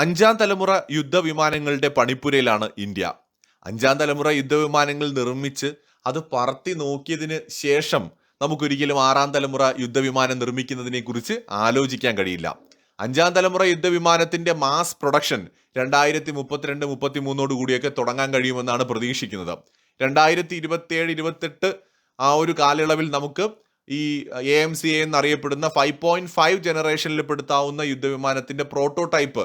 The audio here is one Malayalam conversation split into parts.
അഞ്ചാം തലമുറ യുദ്ധവിമാനങ്ങളുടെ പണിപ്പുരയിലാണ് ഇന്ത്യ. അഞ്ചാം തലമുറ യുദ്ധവിമാനങ്ങൾ നിർമ്മിച്ച് അത് പറത്തി നോക്കിയതിന് ശേഷം നമുക്കൊരിക്കലും ആറാം തലമുറ യുദ്ധവിമാനം നിർമ്മിക്കുന്നതിനെ കുറിച്ച് ആലോചിക്കാൻ കഴിയില്ല. അഞ്ചാം തലമുറ യുദ്ധവിമാനത്തിന്റെ മാസ് പ്രൊഡക്ഷൻ രണ്ടായിരത്തി മുപ്പത്തിരണ്ട് മുപ്പത്തി മൂന്നോട് കൂടിയൊക്കെ തുടങ്ങാൻ കഴിയുമെന്നാണ് പ്രതീക്ഷിക്കുന്നത്. രണ്ടായിരത്തി ഇരുപത്തിയേഴ് ഇരുപത്തെട്ട് ആ ഒരു കാലയളവിൽ നമുക്ക് ഈ എ എം സി എന്നറിയപ്പെടുന്ന ഫൈവ് പോയിന്റ് ഫൈവ് ജനറേഷനിൽ പെടുത്താവുന്ന യുദ്ധവിമാനത്തിന്റെ പ്രോട്ടോടൈപ്പ്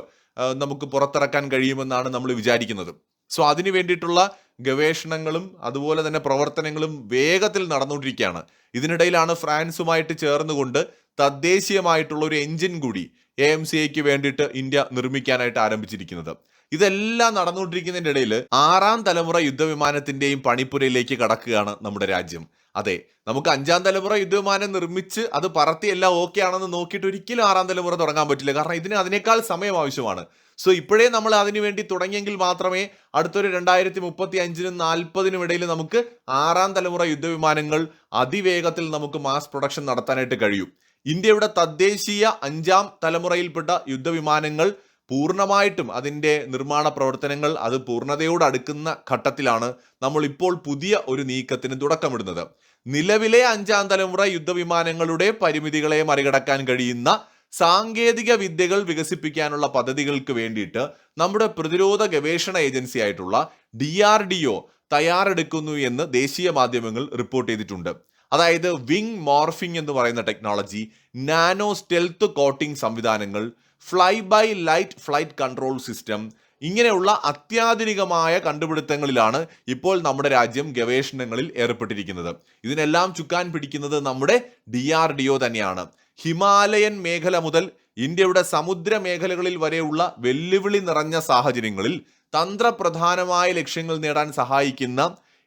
നമുക്ക് പുറത്തിറക്കാൻ കഴിയുമെന്നാണ് നമ്മൾ വിചാരിക്കുന്നത്. സോ അതിനു വേണ്ടിയിട്ടുള്ള ഗവേഷണങ്ങളും അതുപോലെ തന്നെ പ്രവർത്തനങ്ങളും വേഗത്തിൽ നടന്നുകൊണ്ടിരിക്കുകയാണ്. ഇതിനിടയിലാണ് ഫ്രാൻസുമായിട്ട് ചേർന്നുകൊണ്ട് തദ്ദേശീയമായിട്ടുള്ള ഒരു എഞ്ചിൻ കൂടി എ എം സി എക്ക് വേണ്ടിയിട്ട് ഇന്ത്യ നിർമ്മിക്കാനായിട്ട് ആരംഭിച്ചിരിക്കുന്നത്. ഇതെല്ലാം നടന്നുകൊണ്ടിരിക്കുന്നതിന്റെ ഇടയിൽ ആറാം തലമുറ യുദ്ധവിമാനത്തിന്റെയും പണിപ്പുരയിലേക്ക് കടക്കുകയാണ് നമ്മുടെ രാജ്യം. അതെ നമുക്ക് അഞ്ചാം തലമുറ യുദ്ധവിമാനം നിർമ്മിച്ച് അത് പറത്തി എല്ലാം ഓക്കെ ആണെന്ന് നോക്കിയിട്ട് ഒരിക്കലും ആറാം തലമുറ തുടങ്ങാൻ പറ്റില്ല. കാരണം ഇതിന് അതിനേക്കാൾ സമയം ആവശ്യമാണ്. സോ ഇപ്പോഴേ നമ്മൾ അതിനു വേണ്ടി തുടങ്ങിയെങ്കിൽ മാത്രമേ അടുത്തൊരു രണ്ടായിരത്തി മുപ്പത്തി അഞ്ചിനും നാൽപ്പതിനും ഇടയിൽ നമുക്ക് ആറാം തലമുറ യുദ്ധവിമാനങ്ങൾ അതിവേഗത്തിൽ നമുക്ക് മാസ് പ്രൊഡക്ഷൻ നടത്താനായിട്ട് കഴിയും. ഇന്ത്യയുടെ തദ്ദേശീയ അഞ്ചാം തലമുറയിൽപ്പെട്ട യുദ്ധവിമാനങ്ങൾ പൂർണമായിട്ടും അതിന്റെ നിർമ്മാണ പ്രവർത്തനങ്ങൾ അത് പൂർണതയോട് അടുക്കുന്ന ഘട്ടത്തിലാണ് നമ്മൾ ഇപ്പോൾ പുതിയ ഒരു നീക്കത്തിന് തുടക്കമിടുന്നത്. നിലവിലെ അഞ്ചാം തലമുറ യുദ്ധവിമാനങ്ങളുടെ പരിമിതികളെ മറികടക്കാൻ കഴിയുന്ന സാങ്കേതിക വിദ്യകൾ വികസിപ്പിക്കാനുള്ള പദ്ധതികൾക്ക് വേണ്ടിയിട്ട് നമ്മുടെ പ്രതിരോധ ഗവേഷണ ഏജൻസി ആയിട്ടുള്ള ഡി ആർ ഡി ഒ തയ്യാറെടുക്കുന്നു എന്ന് ദേശീയ മാധ്യമങ്ങൾ റിപ്പോർട്ട് ചെയ്തിട്ടുണ്ട്. അതായത് വിങ് മോർഫിംഗ് എന്ന് പറയുന്ന ടെക്നോളജി നാനോ സ്റ്റെൽത്ത് കോട്ടിംഗ് സംവിധാനങ്ങൾ fly by light flight control system ഇങ്ങനെയുള്ള അത്യാധുനികമായ കണ്ടുപിടുത്തങ്ങളിലാണ് ഇപ്പോൾ നമ്മുടെ രാജ്യം ഗവേഷണങ്ങളിൽ ഏർപ്പെട്ടിരിക്കുന്നത്. ഇതിനെല്ലാം ചുക്കാൻ പിടിക്കുന്നത് നമ്മുടെ ഡി ആർ ഡി ഒ തന്നെയാണ്. ഹിമാലയൻ മേഖല മുതൽ ഇന്ത്യയുടെ സമുദ്ര മേഖലകളിൽ വരെയുള്ള വെല്ലുവിളി നിറഞ്ഞ സാഹചര്യങ്ങളിൽ തന്ത്രപ്രധാനമായ ലക്ഷ്യങ്ങൾ നേടാൻ സഹായിക്കുന്ന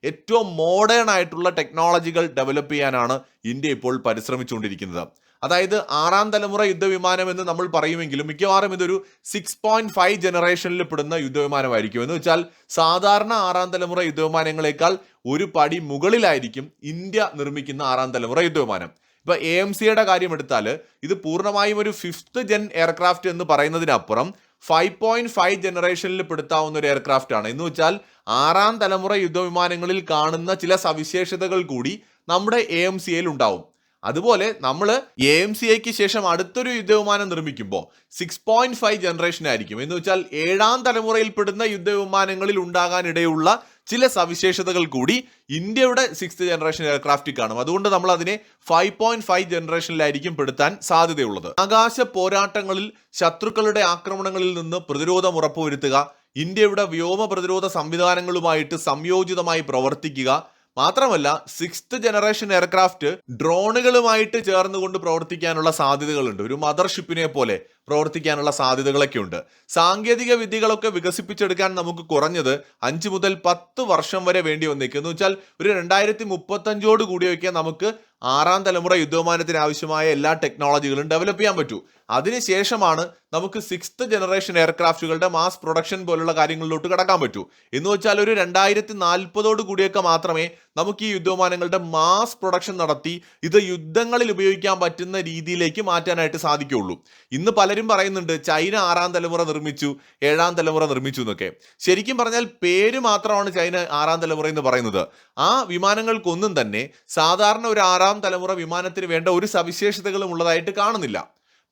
ഏറ്റവും മോഡേൺ ആയിട്ടുള്ള ടെക്നോളജികൾ ഡെവലപ്പ് ചെയ്യാനാണ് ഇന്ത്യ ഇപ്പോൾ പരിശ്രമിച്ചുകൊണ്ടിരിക്കുന്നത്. അതായത് ആറാം തലമുറ യുദ്ധവിമാനം എന്ന് നമ്മൾ പറയുമെങ്കിലും മിക്കവാറും ഇതൊരു സിക്സ് പോയിന്റ് ഫൈവ് ജനറേഷനിൽ പെടുന്ന യുദ്ധവിമാനമായിരിക്കും. എന്ന് വെച്ചാൽ സാധാരണ ആറാം തലമുറ യുദ്ധവിമാനങ്ങളെക്കാൾ ഒരു പടി മുകളിലായിരിക്കും ഇന്ത്യ നിർമ്മിക്കുന്ന ആറാം തലമുറ യുദ്ധവിമാനം. ഇപ്പൊ എ എം സിയുടെ കാര്യം എടുത്താൽ ഇത് പൂർണമായും ഒരു ഫിഫ്ത്ത് ജെൻ എയർക്രാഫ്റ്റ് എന്ന് പറയുന്നതിനപ്പുറം ഫൈവ് പോയിന്റ് ഫൈവ് ജനറേഷനിൽ പെടുത്താവുന്ന ഒരു എയർക്രാഫ്റ്റ് ആണ്. എന്ന് വെച്ചാൽ ആറാം തലമുറ യുദ്ധവിമാനങ്ങളിൽ കാണുന്ന ചില സവിശേഷതകൾ കൂടി നമ്മുടെ എ എം സിയിൽ ഉണ്ടാവും. അതുപോലെ നമ്മൾ എ എം സി ഐക്ക് ശേഷം അടുത്തൊരു യുദ്ധവിമാനം നിർമ്മിക്കുമ്പോൾ സിക്സ് പോയിന്റ് ഫൈവ് ജനറേഷൻ ആയിരിക്കും. എന്ന് വെച്ചാൽ ഏഴാം തലമുറയിൽപ്പെടുന്ന യുദ്ധവിമാനങ്ങളിൽ ഉണ്ടാകാനിടയുള്ള ചില സവിശേഷതകൾ കൂടി ഇന്ത്യയുടെ സിക്സ്ത് ജനറേഷൻ എയർക്രാഫ്റ്റിൽ കാണും. അതുകൊണ്ട് നമ്മൾ അതിനെ ഫൈവ് പോയിന്റ് ഫൈവ് ജനറേഷനിലായിരിക്കും പെടുത്താൻ സാധ്യതയുള്ളത്. ആകാശ പോരാട്ടങ്ങളിൽ ശത്രുക്കളുടെ ആക്രമണങ്ങളിൽ നിന്ന് പ്രതിരോധം ഉറപ്പുവരുത്തുക ഇന്ത്യയുടെ വ്യോമ പ്രതിരോധ സംവിധാനങ്ങളുമായിട്ട് സംയോജിതമായി പ്രവർത്തിക്കുക മാത്രമല്ല സിക്സ്ത് ജനറേഷൻ എയർക്രാഫ്റ്റ് ഡ്രോണുകളുമായിട്ട് ചേർന്നുകൊണ്ട് പ്രവർത്തിക്കാനുള്ള സാധ്യതകളുണ്ട്. ഒരു മദർഷിപ്പിനെ പോലെ പ്രവർത്തിക്കാനുള്ള സാധ്യതകളൊക്കെ ഉണ്ട് സാങ്കേതിക വിദ്യകളൊക്കെ വികസിപ്പിച്ചെടുക്കാൻ നമുക്ക് കുറഞ്ഞത് അഞ്ച് മുതൽ പത്ത് വർഷം വരെ വേണ്ടി വന്നേക്കും. എന്ന് വെച്ചാൽ ഒരു രണ്ടായിരത്തി മുപ്പത്തഞ്ചോട് കൂടിയൊക്കെ നമുക്ക് ആറാം തലമുറ യുദ്ധവിമാനത്തിന് ആവശ്യമായ എല്ലാ ടെക്നോളജികളും ഡെവലപ്പ് ചെയ്യാൻ പറ്റൂ. അതിനുശേഷമാണ് നമുക്ക് സിക്സ്ത് ജനറേഷൻ എയർക്രാഫ്റ്റുകളുടെ മാസ് പ്രൊഡക്ഷൻ പോലുള്ള കാര്യങ്ങളിലോട്ട് കടക്കാൻ പറ്റൂ. എന്ന് വെച്ചാൽ ഒരു രണ്ടായിരത്തി നാൽപ്പതോട് കൂടിയൊക്കെ മാത്രമേ നമുക്ക് ഈ യുദ്ധവിമാനങ്ങളുടെ മാസ് പ്രൊഡക്ഷൻ നടത്തി ഇത് യുദ്ധങ്ങളിൽ ഉപയോഗിക്കാൻ പറ്റുന്ന രീതിയിലേക്ക് മാറ്റാനായിട്ട് സാധിക്കുകയുള്ളൂ. ഇന്ന് പലരും പറയുന്നുണ്ട് ചൈന ആറാം തലമുറ നിർമ്മിച്ചു ഏഴാം തലമുറ നിർമ്മിച്ചു എന്നൊക്കെ. ശരിക്കും പറഞ്ഞാൽ പേര് മാത്രമാണ് ചൈന ആറാം തലമുറ എന്ന് പറയുന്നത്. ആ വിമാനങ്ങൾക്കൊന്നും തന്നെ സാധാരണ ഒരു ആറാം തലമുറ വിമാനത്തിന് വേണ്ട ഒരു സവിശേഷതകളും ഉള്ളതായിട്ട് കാണുന്നില്ല.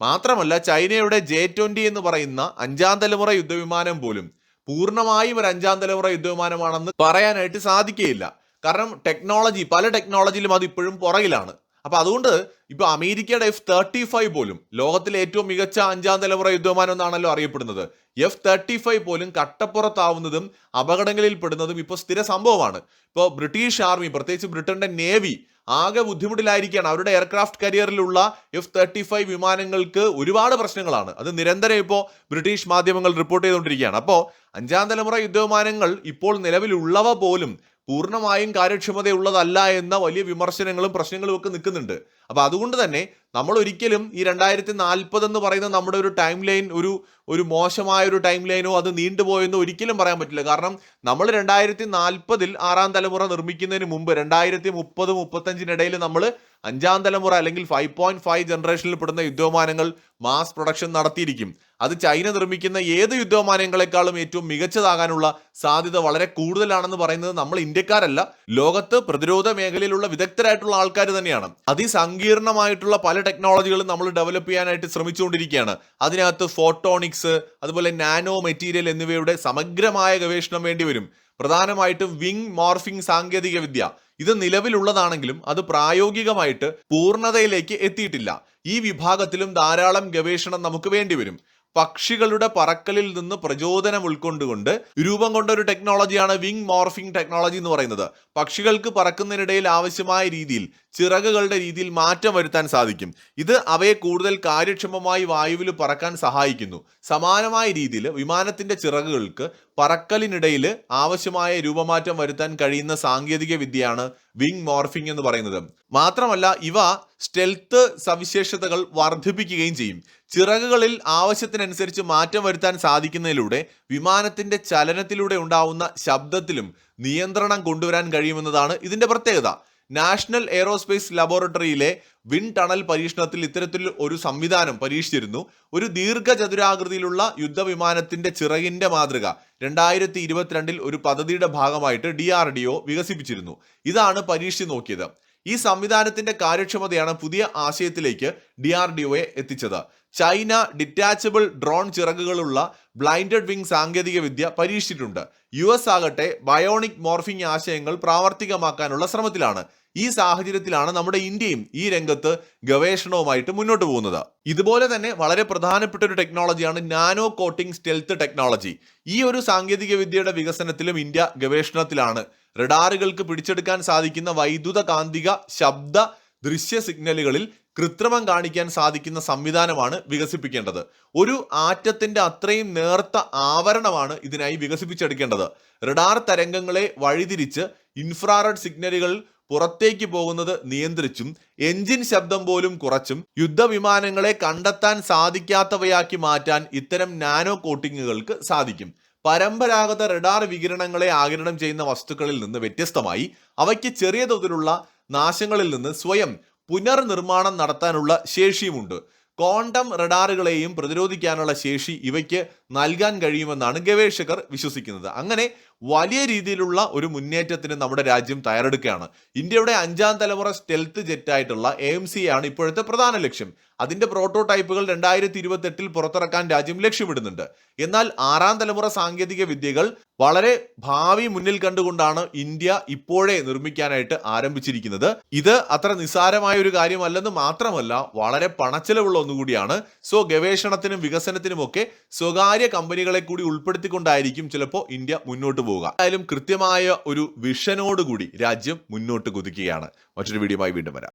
മാത്രമല്ല ചൈനയുടെ ജെ ട്വന്റി എന്ന് പറയുന്ന അഞ്ചാം തലമുറ യുദ്ധവിമാനം പോലും പൂർണമായും ഒരു അഞ്ചാം തലമുറ യുദ്ധവിമാനമാണെന്ന് പറയാനായിട്ട് സാധിക്കുകയില്ല. കാരണം ടെക്നോളജി പല ടെക്നോളജിയിലും അത് ഇപ്പോഴും പുറകിലാണ്. അപ്പൊ അതുകൊണ്ട് ഇപ്പൊ അമേരിക്കയുടെ എഫ് തേർട്ടി ഫൈവ് പോലും ലോകത്തിലെ ഏറ്റവും മികച്ച അഞ്ചാം തലമുറ യുദ്ധവിമാനം എന്നാണല്ലോ അറിയപ്പെടുന്നത്. എഫ് തേർട്ടി ഫൈവ് പോലും കട്ടപ്പുറത്താവുന്നതും അപകടങ്ങളിൽ പെടുന്നതും ഇപ്പോൾ സ്ഥിര സംഭവമാണ്. ഇപ്പോൾ ബ്രിട്ടീഷ് ആർമി പ്രത്യേകിച്ച് ബ്രിട്ടന്റെ നേവി ആകെ ബുദ്ധിമുട്ടിലായിരിക്കുകയാണ്. അവരുടെ എയർക്രാഫ്റ്റ് കരിയറിലുള്ള എഫ് തേർട്ടി ഫൈവ് വിമാനങ്ങൾക്ക് ഒരുപാട് പ്രശ്നങ്ങളാണ്. അത് നിരന്തരം ഇപ്പോൾ ബ്രിട്ടീഷ് മാധ്യമങ്ങൾ റിപ്പോർട്ട് ചെയ്തുകൊണ്ടിരിക്കുകയാണ്. അപ്പോൾ അഞ്ചാം തലമുറ യുദ്ധവിമാനങ്ങൾ ഇപ്പോൾ നിലവിലുള്ളവ പോലും പൂർണമായും കാര്യക്ഷമതയുള്ളതല്ല എന്ന വലിയ വിമർശനങ്ങളും പ്രശ്നങ്ങളും ഒക്കെ നിൽക്കുന്നുണ്ട്. അപ്പൊ അതുകൊണ്ട് തന്നെ നമ്മൾ ഒരിക്കലും ഈ രണ്ടായിരത്തി നാൽപ്പത് എന്ന് പറയുന്ന നമ്മുടെ ഒരു ടൈം ലൈൻ ഒരു ഒരു മോശമായ ഒരു ടൈം ലൈനോ അത് നീണ്ടുപോയെന്നോ ഒരിക്കലും പറയാൻ പറ്റില്ല. കാരണം നമ്മൾ രണ്ടായിരത്തി നാൽപ്പതിൽ ആറാം തലമുറ നിർമ്മിക്കുന്നതിന് മുമ്പ് രണ്ടായിരത്തി മുപ്പത് മുപ്പത്തഞ്ചിനിടയിൽ നമ്മൾ അഞ്ചാം തലമുറ അല്ലെങ്കിൽ ഫൈവ് പോയിന്റ് ഫൈവ് ജനറേഷനിൽ പെടുന്ന യുദ്ധവിമാനങ്ങൾ മാസ് പ്രൊഡക്ഷൻ നടത്തിയിരിക്കും. അത് ചൈന നിർമ്മിക്കുന്ന ഏത് യുദ്ധവിമാനങ്ങളെക്കാളും ഏറ്റവും മികച്ചതാകാനുള്ള സാധ്യത വളരെ കൂടുതലാണെന്ന് പറയുന്നത് നമ്മൾ ഇന്ത്യക്കാരല്ല ലോകത്ത് പ്രതിരോധ മേഖലയിലുള്ള വിദഗ്ധരായിട്ടുള്ള ആൾക്കാർ തന്നെയാണ്. അതിസങ്കീർണമായിട്ടുള്ള പല ടെക്നോളജികളും നമ്മൾ ഡെവലപ്പ് ചെയ്യാനായിട്ട് ശ്രമിച്ചുകൊണ്ടിരിക്കുകയാണ്. അതിനകത്ത് ഫോട്ടോണിക്സ് അതുപോലെ നാനോ മെറ്റീരിയൽ എന്നിവയുടെ സമഗ്രമായ ഗവേഷണം വേണ്ടിവരും പ്രധാനമായിട്ടും വിങ് മോർഫിംഗ് സാങ്കേതികവിദ്യ ഇത് നിലവിലുള്ളതാണെങ്കിലും അത് പ്രായോഗികമായിട്ട് പൂർണതയിലേക്ക് എത്തിയിട്ടില്ല. ഈ വിഭാഗത്തിലും ധാരാളം ഗവേഷണം നമുക്ക് വേണ്ടിവരും പക്ഷികളുടെ പറക്കലിൽ നിന്ന് പ്രചോദനം ഉൾക്കൊണ്ടുകൊണ്ട് രൂപം കൊണ്ട ഒരു ടെക്നോളജിയാണ് വിങ് മോർഫിംഗ് ടെക്നോളജി എന്ന് പറയുന്നത്. പക്ഷികൾക്ക് പറക്കുന്നതിനിടയിൽ ആവശ്യമായ രീതിയിൽ ചിറകുകളുടെ രീതിയിൽ മാറ്റം വരുത്താൻ സാധിക്കും. ഇത് അവയെ കൂടുതൽ കാര്യക്ഷമമായി വായുവിൽ പറക്കാൻ സഹായിക്കുന്നു. സമാനമായ രീതിയിൽ വിമാനത്തിന്റെ ചിറകുകൾക്ക് പറക്കലിനിടയിൽ ആവശ്യമായ രൂപമാറ്റം വരുത്താൻ കഴിയുന്ന സാങ്കേതിക വിദ്യയാണ് വിങ് മോർഫിംഗ് എന്ന് പറയുന്നത്. മാത്രമല്ല ഇവ സ്റ്റെൽത്ത് സവിശേഷതകൾ വർദ്ധിപ്പിക്കുകയും ചെയ്യും. ചിറകുകളിൽ ആവശ്യത്തിനനുസരിച്ച് മാറ്റം വരുത്താൻ സാധിക്കുന്നതിലൂടെ വിമാനത്തിന്റെ ചലനത്തിലൂടെ ഉണ്ടാവുന്ന ശബ്ദത്തിലും നിയന്ത്രണം കൊണ്ടുവരാൻ കഴിയുമെന്നതാണ് ഇതിന്റെ പ്രത്യേകത. നാഷണൽ എയറോസ്പേസ് ലബോറട്ടറിയിലെ വിൻ ടണൽ പരീക്ഷണത്തിൽ ഇത്തരത്തിൽ ഒരു സംവിധാനം പരീക്ഷിച്ചിരുന്നു. ഒരു ദീർഘചതുരാകൃതിയിലുള്ള യുദ്ധവിമാനത്തിന്റെ ചിറകിന്റെ മാതൃക രണ്ടായിരത്തി ഇരുപത്തിരണ്ടിൽ ഒരു പദ്ധതിയുടെ ഭാഗമായിട്ട് ഡി ആർ ഡി ഒ വികസിപ്പിച്ചിരുന്നു. ഇതാണ് പരീക്ഷിച്ച് നോക്കിയത്. ഈ സംവിധാനത്തിന്റെ കാര്യക്ഷമതയാണ് പുതിയ ആശയത്തിലേക്ക് ഡി ആർ ഡി ഒയെ എത്തിച്ചത്. ചൈന ഡിറ്റാച്ചബിൾ ഡ്രോൺ ചിറകുകളുള്ള ബ്ലൈൻഡഡ് വിംഗ് സാങ്കേതിക വിദ്യ പരീക്ഷിച്ചിട്ടുണ്ട്. യു എസ് ആകട്ടെ ബയോണിക് മോർഫിംഗ് ആശയങ്ങൾ പ്രാവർത്തികമാക്കാനുള്ള ശ്രമത്തിലാണ്. ഈ സാഹചര്യത്തിലാണ് നമ്മുടെ ഇന്ത്യയും ഈ രംഗത്ത് ഗവേഷണവുമായിട്ട് മുന്നോട്ട് പോകുന്നത്. ഇതുപോലെ തന്നെ വളരെ പ്രധാനപ്പെട്ട ഒരു ടെക്നോളജിയാണ് നാനോ കോട്ടിംഗ് സ്റ്റെൽത്ത് ടെക്നോളജി. ഈ ഒരു സാങ്കേതിക വിദ്യയുടെ വികസനത്തിലും ഇന്ത്യ ഗവേഷണത്തിലാണ്. റഡാറുകൾക്ക് പിടിച്ചെടുക്കാൻ സാധിക്കുന്ന വൈദ്യുത കാന്തിക ശബ്ദ ദൃശ്യ സിഗ്നലുകളിൽ കൃത്രിമം കാണിക്കാൻ സാധിക്കുന്ന സംവിധാനമാണ് വികസിപ്പിക്കേണ്ടത്. ഒരു ആറ്റത്തിന്റെ അത്രയും നേർത്ത ആവരണമാണ് ഇതിനായി വികസിപ്പിച്ചെടുക്കേണ്ടത്. റഡാർ തരംഗങ്ങളെ വഴിതിരിച്ച് ഇൻഫ്രാറെഡ് സിഗ്നലുകൾ പുറത്തേക്ക് പോകുന്നത് നിയന്ത്രിച്ചും എഞ്ചിൻ ശബ്ദം പോലും കുറച്ചും യുദ്ധവിമാനങ്ങളെ കണ്ടെത്താൻ സാധിക്കാത്തവയാക്കി മാറ്റാൻ ഇത്തരം നാനോ കോട്ടിങ്ങുകൾക്ക് സാധിക്കും. പരമ്പരാഗത റഡാർ വികിരണങ്ങളെ ആകിരണം ചെയ്യുന്ന വസ്തുക്കളിൽ നിന്ന് വ്യത്യസ്തമായി അവയ്ക്ക് ചെറിയ തോതിലുള്ള നാശങ്ങളിൽ നിന്ന് സ്വയം പുനർനിർമ്മാണം നടത്താനുള്ള ശേഷിയുമുണ്ട്. കോണ്ടം റഡാറുകളെയും പ്രതിരോധിക്കാനുള്ള ശേഷി ഇവയ്ക്ക് നൽകാൻ കഴിയുമെന്നാണ് ഗവേഷകർ വിശ്വസിക്കുന്നത്. അങ്ങനെ വലിയ രീതിയിലുള്ള ഒരു മുന്നേറ്റത്തിന് നമ്മുടെ രാജ്യം തയ്യാറെടുക്കുകയാണ്. ഇന്ത്യയുടെ അഞ്ചാം തലമുറ സ്റ്റെൽത്ത് ജെറ്റായിട്ടുള്ള എ എം സി ആണ് ഇപ്പോഴത്തെ പ്രധാന ലക്ഷ്യം. അതിന്റെ പ്രോട്ടോടൈപ്പുകൾ രണ്ടായിരത്തി ഇരുപത്തെട്ടിൽ പുറത്തിറക്കാൻ രാജ്യം ലക്ഷ്യമിടുന്നുണ്ട്. എന്നാൽ ആറാം തലമുറ സാങ്കേതിക വിദ്യകൾ വളരെ ഭാവി മുന്നിൽ കണ്ടുകൊണ്ടാണ് ഇന്ത്യ ഇപ്പോഴേ നിർമ്മിക്കാനായിട്ട് ആരംഭിച്ചിരിക്കുന്നത്. ഇത് അത്ര നിസ്സാരമായ ഒരു കാര്യമല്ലെന്ന് മാത്രമല്ല വളരെ പണച്ചെലവുള്ള ഒന്നുകൂടിയാണ്. സോ ഗവേഷണത്തിനും വികസനത്തിനുമൊക്കെ സ്വകാര്യ കമ്പനികളെ കൂടി ഉൾപ്പെടുത്തിക്കൊണ്ടായിരിക്കും ചിലപ്പോൾ ഇന്ത്യ മുന്നോട്ട് പോവുക എന്തായാലും കൃത്യമായ ഒരു വിഷനോടുകൂടി രാജ്യം മുന്നോട്ട് കുതിക്കുകയാണ്. മറ്റൊരു വീഡിയോയുമായി വീണ്ടും വരാം.